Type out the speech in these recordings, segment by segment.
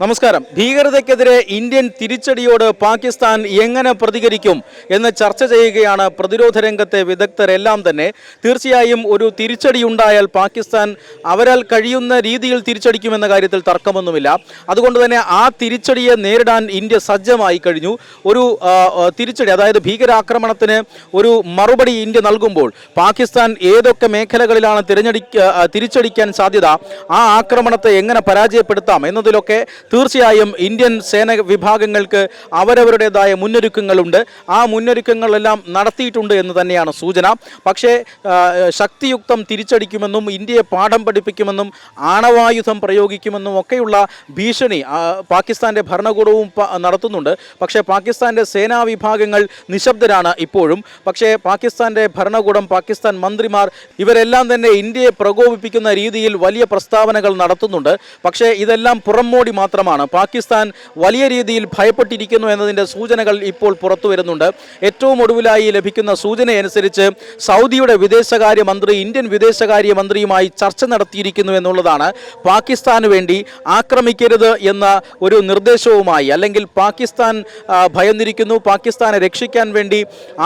നമസ്കാരം. ഭീകരതയ്ക്കെതിരെ ഇന്ത്യൻ തിരിച്ചടിയോട് പാകിസ്ഥാൻ എങ്ങനെ പ്രതികരിക്കും എന്ന് ചർച്ച ചെയ്യുകയാണ് പ്രതിരോധ രംഗത്തെ വിദഗ്ധരെല്ലാം തന്നെ. തീർച്ചയായും ഒരു തിരിച്ചടി ഉണ്ടായാൽ പാകിസ്ഥാൻ അവരാൽ കഴിയുന്ന രീതിയിൽ തിരിച്ചടിക്കുമെന്ന കാര്യത്തിൽ തർക്കമൊന്നുമില്ല. അതുകൊണ്ട് തന്നെ ആ തിരിച്ചടിയെ നേരിടാൻ ഇന്ത്യ സജ്ജമായി കഴിഞ്ഞു. ഒരു തിരിച്ചടി അതായത് ഭീകരാക്രമണത്തിന് ഒരു മറുപടി ഇന്ത്യ നൽകുമ്പോൾ പാകിസ്ഥാൻ ഏതൊക്കെ മേഖലകളിലാണ് തിരഞ്ഞെടുക്ക തിരിച്ചടിക്കാൻ സാധ്യത ആ ആക്രമണത്തെ എങ്ങനെ പരാജയപ്പെടുത്താം എന്നതിലൊക്കെ തീർച്ചയായും ഇന്ത്യൻ സേന വിഭാഗങ്ങൾക്ക് അവരവരുടേതായ മുന്നൊരുക്കങ്ങളുണ്ട്. ആ മുന്നൊരുക്കങ്ങളെല്ലാം നടത്തിയിട്ടുണ്ട് എന്ന് തന്നെയാണ് സൂചന. പക്ഷേ ശക്തിയുക്തം തിരിച്ചടിക്കുമെന്നും ഇന്ത്യയെ പാഠം പഠിപ്പിക്കുമെന്നും ആണവായുധം പ്രയോഗിക്കുമെന്നും ഒക്കെയുള്ള ഭീഷണി പാകിസ്ഥാന്റെ ഭരണകൂടവും നടത്തുന്നുണ്ട്. പക്ഷേ പാകിസ്ഥാന്റെ സേനാ വിഭാഗങ്ങൾ നിശബ്ദരാണ് ഇപ്പോഴും. പക്ഷേ പാകിസ്ഥാന്റെ ഭരണകൂടം പാകിസ്ഥാൻ മന്ത്രിമാർ ഇവരെല്ലാം തന്നെ ഇന്ത്യയെ പ്രകോപിപ്പിക്കുന്ന രീതിയിൽ വലിയ പ്രസ്താവനകൾ നടത്തുന്നുണ്ട്. പക്ഷേ ഇതെല്ലാം പുറംമോടി മാത്രമാണ്. പാകിസ്ഥാൻ വലിയ രീതിയിൽ ഭയപ്പെട്ടിരിക്കുന്നു എന്നതിന്റെ സൂചനകൾ ഇപ്പോൾ പുറത്തു വരുന്നുണ്ട്. ഏറ്റവും ഒടുവിലായി ലഭിക്കുന്ന സൂചനയനുസരിച്ച് സൗദിയുടെ വിദേശകാര്യ മന്ത്രി ഇന്ത്യൻ വിദേശകാര്യ മന്ത്രിയുമായി ചർച്ച നടത്തിയിരിക്കുന്നു എന്നുള്ളതാണ്. പാകിസ്ഥാന് വേണ്ടി ആക്രമിക്കരുത് എന്ന ഒരു നിർദ്ദേശവുമായി അല്ലെങ്കിൽ പാകിസ്ഥാൻ ഭയന്നിരിക്കുന്നു. പാകിസ്ഥാനെ രക്ഷിക്കാൻ വേണ്ടി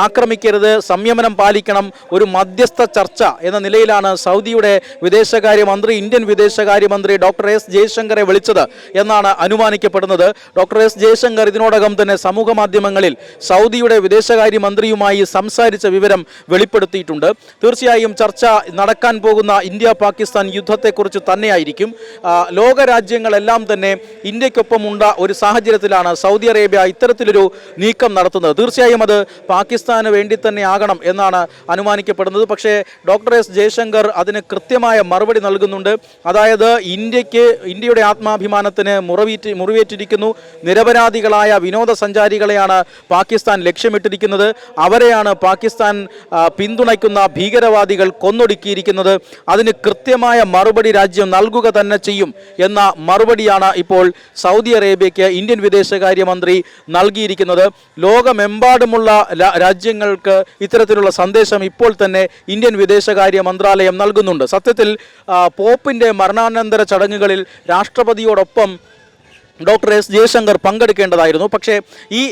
ആക്രമിക്കരുത് സംയമനം പാലിക്കണം ഒരു മധ്യസ്ഥ ചർച്ച എന്ന നിലയിലാണ് സൗദിയുടെ വിദേശകാര്യ മന്ത്രി ഇന്ത്യൻ വിദേശകാര്യ മന്ത്രി ഡോക്ടർ എസ് ജയശങ്കറെ വിളിച്ചത്. എന്നാണ് അനുമാനിക്കപ്പെടുന്നത്. ഡോക്ടർ എസ് ജയശങ്കർ ഇതിനോടകം തന്നെ സമൂഹ മാധ്യമങ്ങളിൽ സൗദിയുടെ വിദേശകാര്യ മന്ത്രിയുമായി സംസാരിച്ച വിവരം വെളിപ്പെടുത്തിയിട്ടുണ്ട്. തീർച്ചയായും ചർച്ച നടക്കാൻ പോകുന്ന ഇന്ത്യ പാകിസ്ഥാൻ യുദ്ധത്തെക്കുറിച്ച് തന്നെയായിരിക്കും. ലോകരാജ്യങ്ങളെല്ലാം തന്നെ ഇന്ത്യക്കൊപ്പമുണ്ട ഒരു സാഹചര്യത്തിലാണ് സൗദി അറേബ്യ ഇത്തരത്തിലൊരു നീക്കം നടത്തുന്നത്. തീർച്ചയായും അത് പാകിസ്ഥാന് വേണ്ടി തന്നെ ആകണം എന്നാണ് അനുമാനിക്കപ്പെടുന്നത്. പക്ഷേ ഡോക്ടർ എസ് ജയശങ്കർ അതിന് കൃത്യമായ മറുപടി നൽകുന്നുണ്ട്. അതായത് ഇന്ത്യയ്ക്ക് ഇന്ത്യയുടെ ആത്മാഭിമാനത്തിന് മുറിവേറ്റ് മുറിവേറ്റിരിക്കുന്നു. നിരപരാധികളായ വിനോദസഞ്ചാരികളെയാണ് പാകിസ്ഥാൻ ലക്ഷ്യമിട്ടിരിക്കുന്നത്. അവരെയാണ് പാകിസ്ഥാൻ പിന്തുണയ്ക്കുന്ന ഭീകരവാദികൾ കൊന്നൊടുക്കിയിരിക്കുന്നത്. അതിന് കൃത്യമായ മറുപടി രാജ്യം നൽകുക തന്നെ ചെയ്യും എന്ന മറുപടിയാണ് ഇപ്പോൾ സൗദി അറേബ്യയ്ക്ക് ഇന്ത്യൻ വിദേശകാര്യമന്ത്രി നൽകിയിരിക്കുന്നത്. ലോകമെമ്പാടുമുള്ള രാജ്യങ്ങൾക്ക് ഇത്തരത്തിലുള്ള സന്ദേശം ഇപ്പോൾ തന്നെ ഇന്ത്യൻ വിദേശകാര്യ മന്ത്രാലയം നൽകുന്നുണ്ട്. സത്യത്തിൽ പോപ്പിന്റെ മരണാനന്തര ചടങ്ങുകളിൽ രാഷ്ട്രപതിയോടൊപ്പം ഡോക്ടർ എസ് ജയശങ്കർ പങ്കെടുക്കേണ്ടതായിരുന്നു. പക്ഷേ ഈ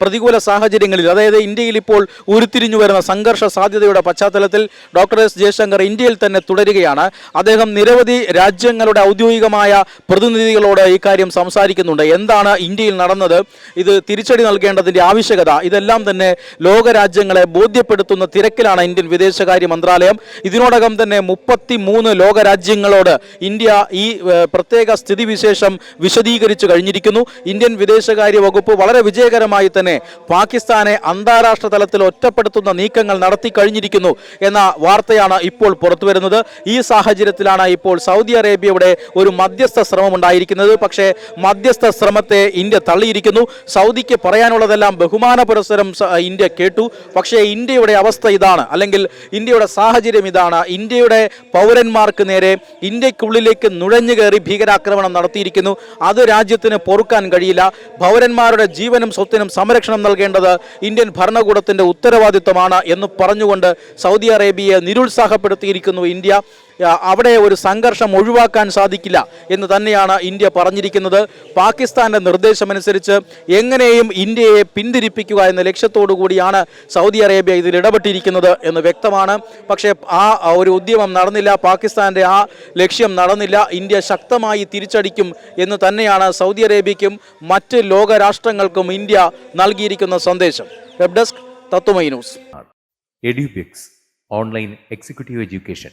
പ്രതികൂല സാഹചര്യങ്ങളിൽ അതായത് ഇന്ത്യയിൽ ഇപ്പോൾ ഉരുത്തിരിഞ്ഞു വരുന്ന സംഘർഷ സാധ്യതയുടെ പശ്ചാത്തലത്തിൽ ഡോക്ടർ എസ് ജയശങ്കർ ഇന്ത്യയിൽ തന്നെ തുടരുകയാണ്. അദ്ദേഹം നിരവധി രാജ്യങ്ങളുടെ ഔദ്യോഗികമായ പ്രതിനിധികളോട് ഇക്കാര്യം സംസാരിക്കുന്നുണ്ട്. എന്താണ് ഇന്ത്യയിൽ നടന്നത്? ഇത് തിരിച്ചടി നൽകേണ്ടതിന്റെ ആവശ്യകത? ഇതെല്ലാം തന്നെ ലോകരാജ്യങ്ങളെ ബോധ്യപ്പെടുത്തുന്ന തിരക്കിലാണ് ഇന്ത്യൻ വിദേശകാര്യ മന്ത്രാലയം. ഇതിനോടകം തന്നെ മുപ്പത്തി മൂന്ന് ലോകരാജ്യങ്ങളോട് ഇന്ത്യ ഈ പ്രത്യേക സ്ഥിതിവിശേഷം വിശദീകരിച്ചു കഴിഞ്ഞിരിക്കുന്നു. ഇന്ത്യൻ വിദേശകാര്യ വകുപ്പ് വളരെ വിജയകരമായി തന്നെ പാകിസ്ഥാനെ അന്താരാഷ്ട്ര തലത്തിൽ ഒറ്റപ്പെടുത്തുന്ന നീക്കങ്ങൾ നടത്തി കഴിഞ്ഞിരിക്കുന്നു എന്ന വാർത്തയാണ് ഇപ്പോൾ പുറത്തുവരുന്നത്. ഈ സാഹചര്യത്തിലാണ് ഇപ്പോൾ സൗദി അറേബ്യയുടെ ഒരു മധ്യസ്ഥ ശ്രമം ഉണ്ടായിരിക്കുന്നത്. പക്ഷേ മധ്യസ്ഥ ശ്രമത്തെ ഇന്ത്യ തള്ളിയിരിക്കുന്നു. സൗദിക്ക് പറയാനുള്ളതെല്ലാം ബഹുമാന പുരസ്സരം ഇന്ത്യ കേട്ടു. പക്ഷേ ഇന്ത്യയുടെ അവസ്ഥ ഇതാണ്. അല്ലെങ്കിൽ ഇന്ത്യയുടെ സാഹചര്യം ഇതാണ്. ഇന്ത്യയുടെ പൗരന്മാർക്ക് നേരെ ഇന്ത്യക്കുള്ളിലേക്ക് നുഴഞ്ഞു കയറി ഭീകരാക്രമണം നടത്തിയിരിക്കുന്നു. അത് രാജ്യത്തിന് പൊറുക്കാൻ കഴിയില്ല. പൗരന്മാരുടെ ജീവനും സ്വത്തിനും സംരക്ഷണം നൽകേണ്ടത് ഇന്ത്യൻ ഭരണകൂടത്തിന്റെ ഉത്തരവാദിത്വമാണ് എന്ന് പറഞ്ഞുകൊണ്ട് സൗദി അറേബ്യയെ നിരുത്സാഹപ്പെടുത്തിയിരിക്കുന്നു ഇന്ത്യ. അവിടെ ഒരു സംഘർഷം ഒഴിവാക്കാൻ സാധിക്കില്ല എന്ന് തന്നെയാണ് ഇന്ത്യ പറഞ്ഞിരിക്കുന്നത്. പാകിസ്ഥാന്റെ നിർദ്ദേശമനുസരിച്ച് എങ്ങനെയും ഇന്ത്യയെ പിന്തിരിപ്പിക്കുക എന്ന ലക്ഷ്യത്തോടു കൂടിയാണ് സൗദി അറേബ്യ ഇതിൽ ഇടപെട്ടിരിക്കുന്നത് എന്ന് വ്യക്തമാണ്. പക്ഷേ ആ ഒരു ഉദ്യമം നടന്നില്ല പാകിസ്ഥാന്റെ ആ ലക്ഷ്യം നടന്നില്ല ഇന്ത്യ ശക്തമായി തിരിച്ചടിക്കും എന്ന് തന്നെയാണ് സൗദി അറേബ്യയ്ക്കും മറ്റ് ലോകരാഷ്ട്രങ്ങൾക്കും ഇന്ത്യ നൽകിയിരിക്കുന്ന സന്ദേശം. Web desk Tatwamayi news. Edubix online executive education.